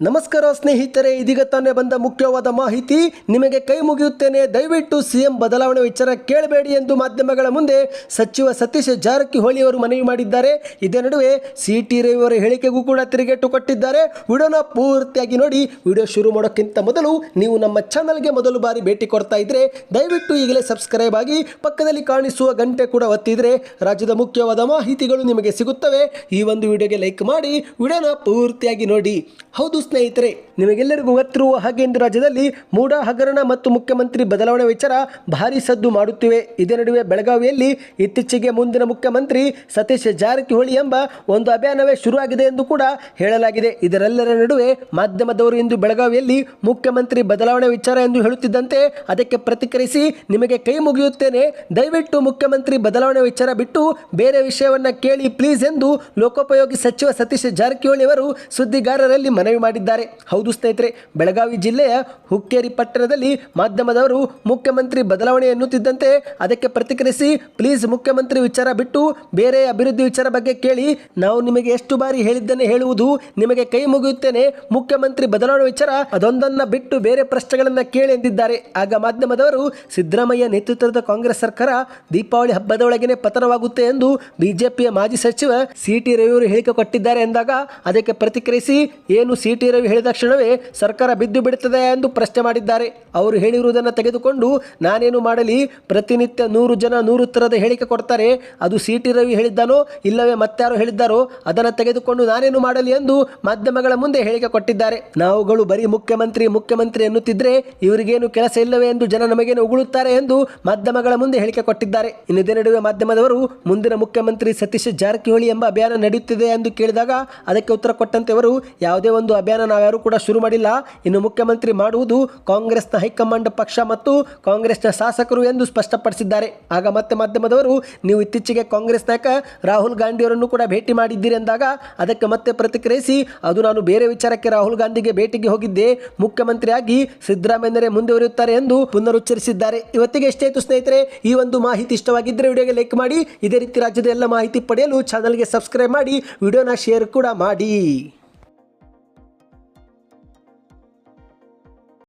ನಮಸ್ಕಾರ ಸ್ನೇಹಿತರೆ, ಇದೀಗ ತಾನೇ ಬಂದ ಮುಖ್ಯವಾದ ಮಾಹಿತಿ. ನಿಮಗೆ ಕೈ ಮುಗಿಯುತ್ತೇನೆ, ದಯವಿಟ್ಟು ಸಿಎಂ ಬದಲಾವಣೆ ವಿಚಾರ ಕೇಳಬೇಡಿ ಎಂದು ಮಾಧ್ಯಮಗಳ ಮುಂದೆ ಸಚಿವ ಸತೀಶ್ ಜಾರಕಿಹೊಳಿ ಅವರು ಮನವಿ ಮಾಡಿದ್ದಾರೆ. ಇದೇ ನಡುವೆ ಸಿ ಟಿ ರವಿಯವರ ಹೇಳಿಕೆಗೂ ಕೂಡ ತಿರುಗೇಟು ಕೊಟ್ಟಿದ್ದಾರೆ. ವಿಡಿಯೋನ ಪೂರ್ತಿಯಾಗಿ ನೋಡಿ, ವಿಡಿಯೋ ಶುರು ಮಾಡೋಕ್ಕಿಂತ ಮೊದಲು ನೀವು ನಮ್ಮ ಚಾನಲ್ಗೆ ಮೊದಲು ಬಾರಿ ಭೇಟಿ ಕೊಡ್ತಾ ಇದ್ರೆ, ದಯವಿಟ್ಟು ಈಗಲೇ ಸಬ್ಸ್ಕ್ರೈಬ್ ಆಗಿ ಪಕ್ಕದಲ್ಲಿ ಕಾಣಿಸುವ ಗಂಟೆ ಕೂಡ ಒತ್ತಿದ್ರೆ ರಾಜ್ಯದ ಮುಖ್ಯವಾದ ಮಾಹಿತಿಗಳು ನಿಮಗೆ ಸಿಗುತ್ತವೆ. ಈ ಒಂದು ವಿಡಿಯೋಗೆ ಲೈಕ್ ಮಾಡಿ, ವಿಡಿಯೋನ ಪೂರ್ತಿಯಾಗಿ ನೋಡಿ. ಹೌದು ಸ್ನೇಹಿತರೆ, ನಿಮಗೆಲ್ಲರಿಗೂ ಗೊತ್ತಿರುವ ಹಾಗೆ ಇಂದು ರಾಜ್ಯದಲ್ಲಿ ಮೂಡ ಹಗರಣ ಮತ್ತು ಮುಖ್ಯಮಂತ್ರಿ ಬದಲಾವಣೆ ವಿಚಾರ ಭಾರಿ ಸದ್ದು ಮಾಡುತ್ತಿವೆ. ಇದೇ ನಡುವೆ ಬೆಳಗಾವಿಯಲ್ಲಿ ಇತ್ತೀಚೆಗೆ ಮುಂದಿನ ಮುಖ್ಯಮಂತ್ರಿ ಸತೀಶ್ ಜಾರಕಿಹೊಳಿ ಎಂಬ ಒಂದು ಅಭಿಯಾನವೇ ಶುರುವಾಗಿದೆ ಎಂದು ಕೂಡ ಹೇಳಲಾಗಿದೆ. ಇದರೆಲ್ಲರ ನಡುವೆ ಮಾಧ್ಯಮದವರು ಇಂದು ಬೆಳಗಾವಿಯಲ್ಲಿ ಮುಖ್ಯಮಂತ್ರಿ ಬದಲಾವಣೆ ವಿಚಾರ ಎಂದು ಹೇಳುತ್ತಿದ್ದಂತೆ ಅದಕ್ಕೆ ಪ್ರತಿಕ್ರಿಯಿಸಿ ನಿಮಗೆ ಕೈ ಮುಗಿಯುತ್ತೇನೆ. ದಯವಿಟ್ಟು ಮುಖ್ಯಮಂತ್ರಿ ಬದಲಾವಣೆ ವಿಚಾರ ಬಿಟ್ಟು ಬೇರೆ ವಿಷಯವನ್ನ ಕೇಳಿ ಪ್ಲೀಸ್ ಎಂದು ಲೋಕೋಪಯೋಗಿ ಸಚಿವ ಸತೀಶ್ ಜಾರಕಿಹೊಳಿ ಅವರು ಸುದ್ದಿಗಾರರಲ್ಲಿ ಮನವಿ ಮಾಡಿದ್ದಾರೆ ಹೌದು ಸ್ನೇಹಿತರೆ, ಬೆಳಗಾವಿ ಜಿಲ್ಲೆಯ ಹುಕ್ಕೇರಿ ಪಟ್ಟಣದಲ್ಲಿ ಮಾಧ್ಯಮದವರು ಮುಖ್ಯಮಂತ್ರಿ ಬದಲಾವಣೆ ಎನ್ನುತ್ತಿದ್ದಂತೆ ಅದಕ್ಕೆ ಪ್ರತಿಕ್ರಿಯಿಸಿ, ಪ್ಲೀಸ್ ಮುಖ್ಯಮಂತ್ರಿ ವಿಚಾರ ಬಿಟ್ಟು ಬೇರೆ ಅಭಿವೃದ್ಧಿ ವಿಚಾರ ಬಗ್ಗೆ ಕೇಳಿ. ನಾವು ನಿಮಗೆ ಎಷ್ಟು ಬಾರಿ ಹೇಳಿದ್ದನ್ನೇ ಹೇಳುವುದು ನಿಮಗೆ ಕೈ ಮುಗಿಯುತ್ತೇನೆ. ಮುಖ್ಯಮಂತ್ರಿ ಬದಲಾವಣೆ ವಿಚಾರ ಅದೊಂದನ್ನ ಬಿಟ್ಟು ಬೇರೆ ಪ್ರಶ್ನೆಗಳನ್ನ ಕೇಳಿ ಎಂದಿದ್ದಾರೆ. ಆಗ ಮಾಧ್ಯಮದವರು, ಸಿದ್ದರಾಮಯ್ಯ ನೇತೃತ್ವದ ಕಾಂಗ್ರೆಸ್ ಸರ್ಕಾರ ದೀಪಾವಳಿ ಹಬ್ಬದ ಒಳಗೇನೆ ಪತನವಾಗುತ್ತೆ ಎಂದು ಬಿಜೆಪಿಯ ಮಾಜಿ ಸಚಿವ ಸಿ ಟಿ ರವಿಯವರು ಹೇಳಿಕೆ ಕೊಟ್ಟಿದ್ದಾರೆ ಎಂದಾಗ ಅದಕ್ಕೆ ಪ್ರತಿಕ್ರಿಯಿಸಿ, ಏನು ಸಿ ಟಿ ರವಿ ಹೇಳಿದ ತಕ್ಷಣವೇ ಸರ್ಕಾರ ಬಿದ್ದು ಬಿಡುತ್ತದೆ ಎಂದು ಪ್ರಶ್ನೆ ಮಾಡಿದ್ದಾರೆ. ಅವರು ಹೇಳಿರುವುದನ್ನು ತೆಗೆದುಕೊಂಡು ನಾನೇನು ಮಾಡಲಿ? ಪ್ರತಿನಿತ್ಯ ನೂರು ಜನ ನೂರು ಥರದ ಹೇಳಿಕೆ ಕೊಡ್ತಾರೆ. ಅದು ಸಿ ಟಿ ರವಿ ಹೇಳಿದ್ದಾನೋ, ಇಲ್ಲವೇ ಮತ್ತಾರೋ ಹೇಳಿದ್ದಾರೋ, ಅದನ್ನು ತೆಗೆದುಕೊಂಡು ನಾನೇನು ಮಾಡಲಿ ಎಂದು ಮಾಧ್ಯಮಗಳ ಮುಂದೆ ಹೇಳಿಕೆ ಕೊಟ್ಟಿದ್ದಾರೆ. ನಾವುಗಳು ಬರೀ ಮುಖ್ಯಮಂತ್ರಿ ಮುಖ್ಯಮಂತ್ರಿ ಎನ್ನುತ್ತಿದ್ರೆ ಇವರಿಗೇನು ಕೆಲಸ ಇಲ್ಲವೇ ಎಂದು ಜನ ನಮಗೇನು ಉಗುಳುತ್ತಾರೆ ಎಂದು ಮಾಧ್ಯಮಗಳ ಮುಂದೆ ಹೇಳಿಕೆ ಕೊಟ್ಟಿದ್ದಾರೆ. ಇನ್ನಿದೇ ನಡುವೆ ಮಾಧ್ಯಮದವರು ಮುಂದಿನ ಮುಖ್ಯಮಂತ್ರಿ ಸತೀಶ್ ಜಾರಕಿಹೊಳಿ ಎಂಬ ಅಭಿಯಾನ ನಡೆಯುತ್ತಿದೆ ಎಂದು ಕೇಳಿದಾಗ ಅದಕ್ಕೆ ಉತ್ತರ ಕೊಟ್ಟಂತೆ ಅವರು ಯಾವುದೇ ಒಂದು ಅಭಿಯಾನ ನಾವ್ಯಾರು ಕೂಡ ಶುರು ಮಾಡಿಲ್ಲ. ಇನ್ನು ಮುಖ್ಯಮಂತ್ರಿ ಮಾಡುವುದು ಕಾಂಗ್ರೆಸ್ನ ಹೈಕಮಾಂಡ್ ಪಕ್ಷ ಮತ್ತು ಕಾಂಗ್ರೆಸ್ನ ಶಾಸಕರು ಎಂದು ಸ್ಪಷ್ಟಪಡಿಸಿದ್ದಾರೆ. ಆಗ ಮತ್ತೆ ಮಾಧ್ಯಮದವರು, ನೀವು ಇತ್ತೀಚೆಗೆ ಕಾಂಗ್ರೆಸ್ ನಾಯಕ ರಾಹುಲ್ ಗಾಂಧಿಯವರನ್ನು ಕೂಡ ಭೇಟಿ ಮಾಡಿದ್ದೀರಿ ಎಂದಾಗ ಅದಕ್ಕೆ ಮತ್ತೆ ಪ್ರತಿಕ್ರಿಯಿಸಿ, ಅದು ನಾನು ಬೇರೆ ವಿಚಾರಕ್ಕೆ ರಾಹುಲ್ ಗಾಂಧಿಗೆ ಭೇಟಿಗೆ ಹೋಗಿದ್ದೆ. ಮುಖ್ಯಮಂತ್ರಿಯಾಗಿ ಸಿದ್ದರಾಮಯ್ಯರೇ ಮುಂದುವರಿಯುತ್ತಾರೆ ಎಂದು ಪುನರುಚ್ಚರಿಸಿದ್ದಾರೆ. ಇವತ್ತಿಗೆ ಎಷ್ಟೇ ಇತ್ತು ಸ್ನೇಹಿತರೆ, ಈ ಒಂದು ಮಾಹಿತಿ ಇಷ್ಟವಾಗಿದ್ದರೆ ವಿಡಿಯೋಗೆ ಲೈಕ್ ಮಾಡಿ, ಇದೇ ರೀತಿ ರಾಜ್ಯದ ಎಲ್ಲ ಮಾಹಿತಿ ಪಡೆಯಲು ಚಾನಲ್ಗೆ ಸಬ್ಸ್ಕ್ರೈಬ್ ಮಾಡಿ, ವಿಡಿಯೋನ ಶೇರ್ ಕೂಡ ಮಾಡಿ.